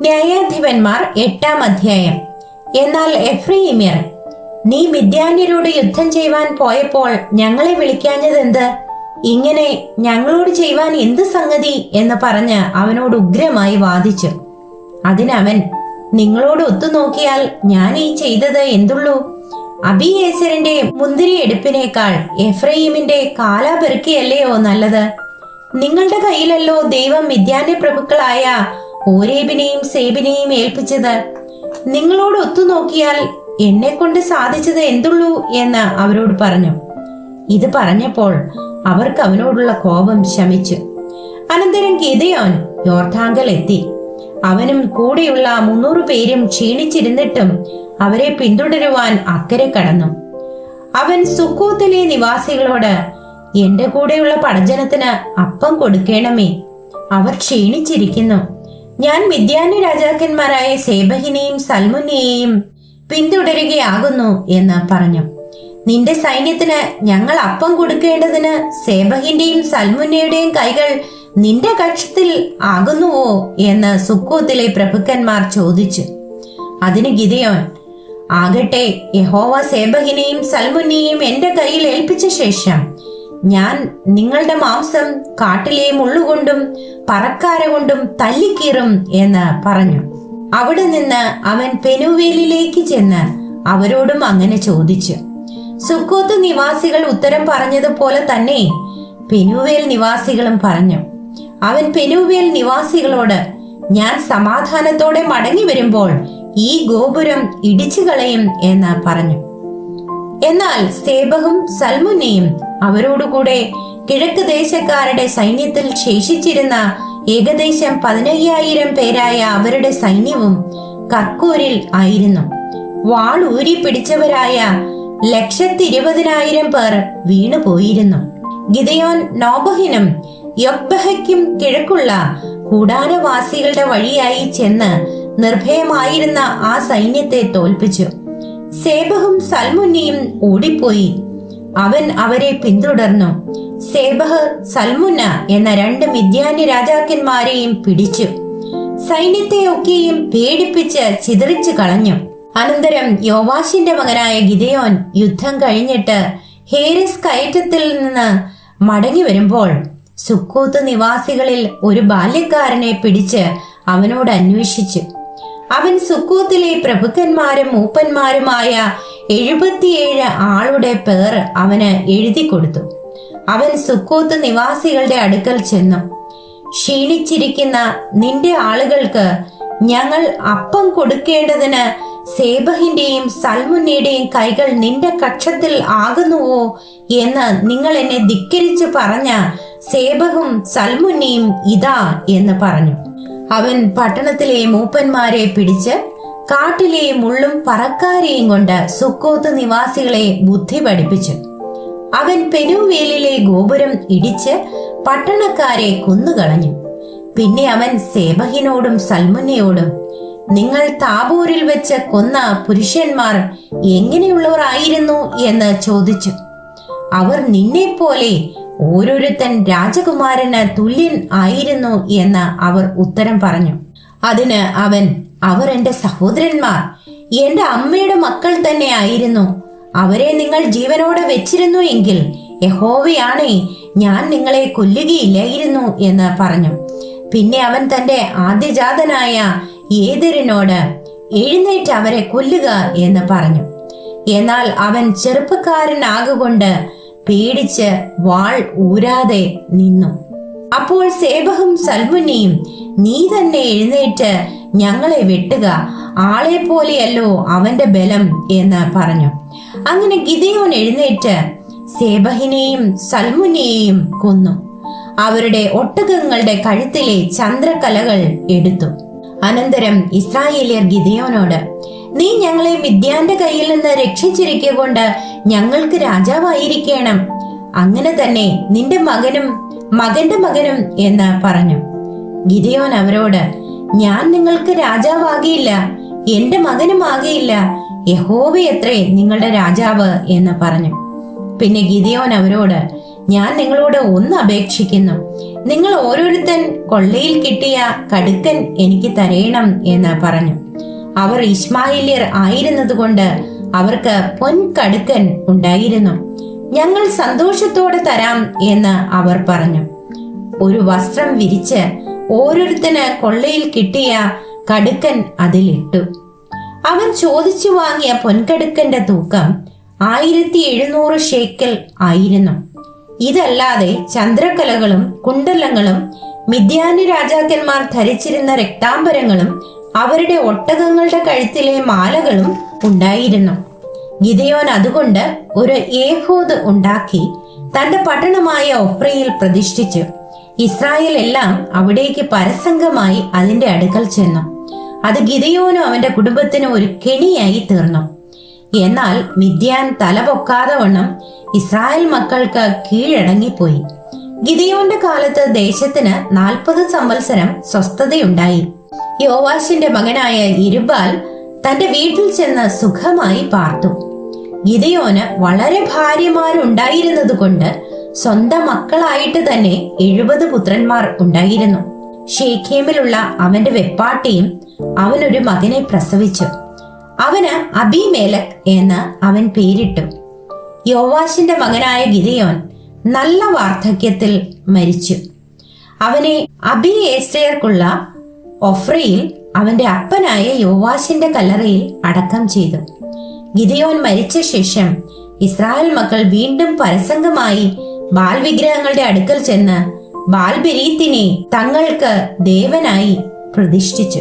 ന്യായാധിപന്മാർ എട്ടാം അധ്യായം. എന്നാൽ എഫ്രീമിയർ നീ മിദ്യാന്യരോട് യുദ്ധം ചെയ്യുവാൻ പോയപ്പോൾ ഞങ്ങളെ വിളിക്കാഞ്ഞതെന്ത്? ഇങ്ങനെ ഞങ്ങളോട് ചെയ്യുവാൻ എന്ത് സംഗതി? എന്ന് പറഞ്ഞ് അവനോട് ഉഗ്രമായി വാദിച്ചു. അതിനവൻ നിങ്ങളോട് ഒത്തുനോക്കിയാൽ ഞാൻ ഈ ചെയ്തത് എന്തുള്ളൂ? അബിയേസറിന്റെ മുന്തിരി എടുപ്പിനേക്കാൾ എഫ്രൈമിന്റെ കാല പെറുക്കിയല്ലയോ നല്ലത്? നിങ്ങളുടെ കയ്യിലല്ലോ ദൈവം മിദ്യാന്റെ പ്രഭുക്കളായ ഓരേബിനെയും സേബിനെയും ഏൽപ്പിച്ചത്. നിങ്ങളോട് ഒത്തുനോക്കിയാൽ എന്നെ കൊണ്ട് സാധിച്ചത് എന്തുള്ളൂ എന്ന് അവരോട് പറഞ്ഞു. ഇത് പറഞ്ഞപ്പോൾ അവർക്ക് അവനോടുള്ള കോപം ശമിച്ചു. അനന്തരം ഗിതയോൻ യോർധാങ്കൽ എത്തി. അവനും കൂടെയുള്ള മുന്നൂറ് പേരും ക്ഷീണിച്ചിരുന്നിട്ടും അവരെ പിന്തുടരുവാൻ അക്കരെ കടന്നു. അവൻ സുക്കൂത്തിലെ നിവാസികളോട് എന്റെ കൂടെയുള്ള പടജനത്തിന് അപ്പം കൊടുക്കണമേ. അവർ ക്ഷീണിച്ചിരിക്കുന്നു. ഞാൻ മിദ്യാന്യ രാജാക്കന്മാരായ സേബഹിനെയും സൽമുനെയും പിന്തുടരുകയാകുന്നു എന്ന് പറഞ്ഞു. നിന്റെ സൈന്യത്തിന് ഞങ്ങൾ അപ്പം കൊടുക്കേണ്ടതിന് സേബഹിന്റെയും സൽമുന്നയുടെയും കൈകൾ നിന്റെ കക്ഷത്തിൽ ആകുന്നുവോ എന്ന് സുക്കോത്തിലെ പ്രഭുക്കന്മാർ ചോദിച്ചു. അതിന് ഗിതയോൻ ആകട്ടെ യഹോവ സേബഹിനെയും സൽമുന്നെയും എന്റെ കയ്യിൽ ഏൽപ്പിച്ച ശേഷം ഞാൻ നിങ്ങളുടെ മാംസം കാട്ടിലെ മുള്ളുകൊണ്ടും പറക്കാര കൊണ്ടും തല്ലിക്കീറും എന്ന് പറഞ്ഞു. അവിടെ നിന്ന് അവൻ പെനുവേലിലേക്ക് ചെന്ന് അവരോടും അങ്ങനെ ചോദിച്ചു. സുക്കോത്ത് നിവാസികൾ ഉത്തരം പറഞ്ഞതുപോലെ തന്നെ പെനുവേൽ നിവാസികളും പറഞ്ഞു. അവൻ പെനുവേൽ നിവാസികളോട് ഞാൻ സമാധാനത്തോടെ മടങ്ങി വരുമ്പോൾ ഈ ഗോപുരം ഇടിച്ചു കളയും എന്ന് പറഞ്ഞു. എന്നാൽ സേബഹും സൽമുനയും അവരോടുകൂടെ കിഴക്ക് ദേശക്കാരുടെ സൈന്യത്തിൽ ശേഷിച്ചിരുന്ന ഏകദേശം പതിനയ്യായിരം പേരായ അവരുടെ സൈന്യവും കർക്കൂരിൽ ആയിരുന്നു. വാൾ ഊരി പിടിച്ചവരായ ലക്ഷത്തിരുപതിനായിരം പേർ വീണുപോയിരുന്നു ഗിതയോൻ നോബഹിനും യൊക്ബഹയ്ക്കും കിഴക്കുള്ള കൂടാരവാസികളുടെ വഴിയായി ചെന്ന് നിർഭയമായിരുന്ന ആ സൈന്യത്തെ തോൽപ്പിച്ചു. സേബഹും സൽമുന്നയും ഓടിപ്പോയി അവൻ അവരെ പിന്തുടർന്നു. സേബഹ് സൽമുന്ന എന്ന രണ്ട് മിഥ്യാന്യ രാജാക്കന്മാരെയും പിടിച്ചു. സൈന്യത്തെ ഒക്കെയും പേടിപ്പിച്ച് ചിതറിച്ചു കളഞ്ഞു. അനന്തരം യോവാശിന്റെ മകനായ ഗിദയോൻ യുദ്ധം കഴിഞ്ഞിട്ട് ഹേരസ് കയറ്റത്തിൽ നിന്ന് മടങ്ങി വരുമ്പോൾ സുക്കൂത്ത് നിവാസികളിൽ ഒരു ബാല്യക്കാരനെ പിടിച്ച് അവനോട് അന്വേഷിച്ചു. അവൻ സുക്കൂത്തിലെ പ്രഭുക്കന്മാരും മൂപ്പന്മാരുമായ എഴുപത്തിയേഴ് ആളുടെ പേർ അവന് എഴുതി കൊടുത്തു. അവൻ സുക്കൂത്ത് നിവാസികളുടെ അടുക്കൽ ചെന്നു. ക്ഷീണിച്ചിരിക്കുന്ന നിന്റെ ആളുകൾക്ക് ഞങ്ങൾ അപ്പം കൊടുക്കേണ്ടതിന് സേബഹിന്റെയും സൽമുന്നയുടെയും കൈകൾ നിന്റെ കക്ഷത്തിൽ ആകുന്നുവോ എന്ന് നിങ്ങൾ എന്നെ ധിക്കരിച്ചു പറഞ്ഞ സേബഹും സൽമുന്നയും ഇതാ എന്ന് പറഞ്ഞു. അവൻ പട്ടണത്തിലെ മൂപ്പന്മാരെ പിടിച്ച് കാട്ടിലെ മുള്ളും പറക്കാരെയും കൊണ്ട് സുക്കോത്ത് നിവാസികളെ ബുദ്ധി പഠിപ്പിച്ചു. അവൻ പെരുവേലിലെ ഗോപുരം ഇടിച്ച് പട്ടണക്കാരെ കൊന്നുകളഞ്ഞു. പിന്നെ അവൻ സേബഹിനോടും സൽമുന്നയോടും നിങ്ങൾ താബൂരിൽ വെച്ച് കൊന്ന പുരുഷന്മാർ എങ്ങനെയുള്ളവർ ആയിരുന്നു എന്ന് ചോദിച്ചു. അവർ നിന്നെപ്പോലെ ഓരോരുത്തൻ രാജകുമാരന് തുല്യൻ ആയിരുന്നു എന്ന് അവർ ഉത്തരം പറഞ്ഞു. അതിന് അവൻ അവർ എന്റെ സഹോദരന്മാർ എന്റെ അമ്മയുടെ മക്കൾ തന്നെ ആയിരുന്നു. അവരെ നിങ്ങൾ ജീവനോടെ വെച്ചിരുന്നു എങ്കിൽ യഹോവയാണേ ഞാൻ നിങ്ങളെ കൊല്ലുകയില്ലായിരുന്നു എന്ന് പറഞ്ഞു. പിന്നെ അവൻ തന്റെ ആദ്യജാതനായ ഏതരിനോട് എഴുന്നേറ്റ് അവരെ കൊല്ലുക എന്ന് പറഞ്ഞു. എന്നാൽ അവൻ ചെറുപ്പക്കാരനാകൊണ്ട് പേടിച്ച് വാൾ ഊരാതെ നിന്നു. അപ്പോൾ സേബഹും സൽമുനിയും നീ തന്നെ എഴുന്നേറ്റ് ഞങ്ങളെ വെട്ടുക. ആളെ പോലെയല്ലോ അവന്റെ ബലം എന്ന് പറഞ്ഞു. അങ്ങനെ ഗിതയോൻ എഴുന്നേറ്റ് സേബഹിനെയും സൽമുനിയെയും കൊന്നു. അവരുടെ ഒട്ടകങ്ങളുടെ കഴുത്തിലെ ചന്ദ്രകലകൾ എടുത്തു. അനന്തരം ഇസ്രായേലിയർ ഗിദയോനോട് നീ ഞങ്ങളെ മിഥ്യാന്റെ കയ്യിൽ നിന്ന് രക്ഷിച്ചിരിക്കൊണ്ട് ഞങ്ങൾക്ക് രാജാവായിരിക്കണം. അങ്ങനെ തന്നെ നിന്റെ മകനും മകന്റെ മകനും എന്ന് പറഞ്ഞു. ഗിദയോൻ അവരോട് ഞാൻ നിങ്ങൾക്ക് രാജാവാകിയില്ല എന്റെ മകനും ആകയില്ല യഹോവയത്രേ നിങ്ങളുടെ രാജാവ് എന്ന് പറഞ്ഞു. പിന്നെ ഗിദയോൻ അവരോട് ഞാൻ നിങ്ങളോട് ഒന്ന് അപേക്ഷിക്കുന്നു. നിങ്ങൾ ഓരോരുത്തൻ കൊള്ളയിൽ കിട്ടിയ കടുക്കൻ എനിക്ക് തരയണം എന്ന് പറഞ്ഞു. അവർ ഇസ്മായിലിയർ ആയിരുന്നതുകൊണ്ട് അവർക്ക് പൊൻകടുക്കൻ ഉണ്ടായിരുന്നു. ഞങ്ങൾ സന്തോഷത്തോടെ തരാം എന്ന് അവർ പറഞ്ഞു. ഒരു വസ്ത്രം വിരിച്ച് ഓരോരുത്തന് കൊള്ളയിൽ കിട്ടിയ കടുക്കൻ അതിലിട്ടു അവൻ ചോദിച്ചു വാങ്ങിയ പൊൻകടുക്കന്റെ തൂക്കം ആയിരത്തി എഴുന്നൂറ് ഷേക്കൽ ആയിരുന്നു. ഇതല്ലാതെ ചന്ദ്രക്കലകളും കുണ്ടലങ്ങളും മിഥ്യാനി രാജാക്കന്മാർ ധരിച്ചിരുന്ന രക്താംബരങ്ങളും അവരുടെ ഒട്ടകങ്ങളുടെ കഴുത്തിലെ മാലകളും ഉണ്ടായിരുന്നു. ഗിദയോൻ അതുകൊണ്ട് ഒരു ഏഹോദ് ഉണ്ടാക്കി തന്റെ പട്ടണമായ ഒപ്രയിൽ പ്രതിഷ്ഠിച്ചു. ഇസ്രായേൽ എല്ലാം അവിടേക്ക് പരസംഗമായി അതിന്റെ അടുക്കൽ ചെന്നു. അത് ഗിദയോനും അവന്റെ കുടുംബത്തിനും ഒരു കെണിയായി തീർന്നു. എന്നാൽ മിഥ്യാൻ തലപൊക്കാതെ വണ്ണം ഇസ്രായേൽ മക്കൾക്ക് കീഴടങ്ങിപ്പോയി. ഗിദയോന്റെ കാലത്ത് ദേശത്തിന് നാൽപ്പത് സംവത്സരം സ്വസ്ഥതയുണ്ടായി. യോവാശിന്റെ മകനായ ഇരുബാൽ തന്റെ വീട്ടിൽ ചെന്ന് സുഖമായി പാർത്തു. ഗിതയോന് വളരെ ഭാര്യമാരുണ്ടായിരുന്നത് കൊണ്ട് സ്വന്തം മക്കളായിട്ട് തന്നെ എഴുപത് പുത്രന്മാർ ഉണ്ടായിരുന്നു. ഷേഖേമിലുള്ള അവന്റെ വെപ്പാട്ടിയും അവനൊരു മകനെ പ്രസവിച്ചു. അവന് അബിമേലക് എന്ന് അവൻ പേരിട്ടു. യോവാശിന്റെ മകനായ ഗിതയോൻ നല്ല വാർദ്ധക്യത്തിൽ മരിച്ചു. അവനെ അബിയേസ്തയർക്കുള്ള ഒഫ്രയിൽ അവന്റെ അപ്പനായ യോവാശിന്റെ കല്ലറയിൽ അടക്കം ചെയ്തു. ഗിദയോൻ മരിച്ച ശേഷം ഇസ്രായേൽ മക്കൾ വീണ്ടും പരസംഗമായി ബാൽ വിഗ്രഹങ്ങളുടെ അടുക്കൽ ചെന്ന് ബാൽബെരീത്തിനെ തങ്ങൾക്ക് ദേവനായി പ്രതിഷ്ഠിച്ചു.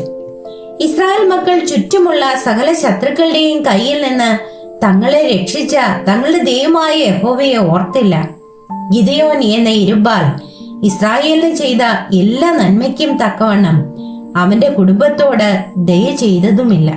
ഇസ്രായേൽ മക്കൾ ചുറ്റുമുള്ള സകല ശത്രുക്കളുടെയും കയ്യിൽ നിന്ന് തങ്ങളെ രക്ഷിച്ച തങ്ങളുടെ ദൈവമായ യഹോവയെ ഓർത്തില്ല. ഗിദയോൻ എന്ന ഇരുബാൽ ഇസ്രായേലിന് ചെയ്ത എല്ലാ നന്മയ്ക്കും തക്കവണ്ണം അവന്റെ കുടുംബത്തോട് ദയ ചെയ്തതുമില്ല.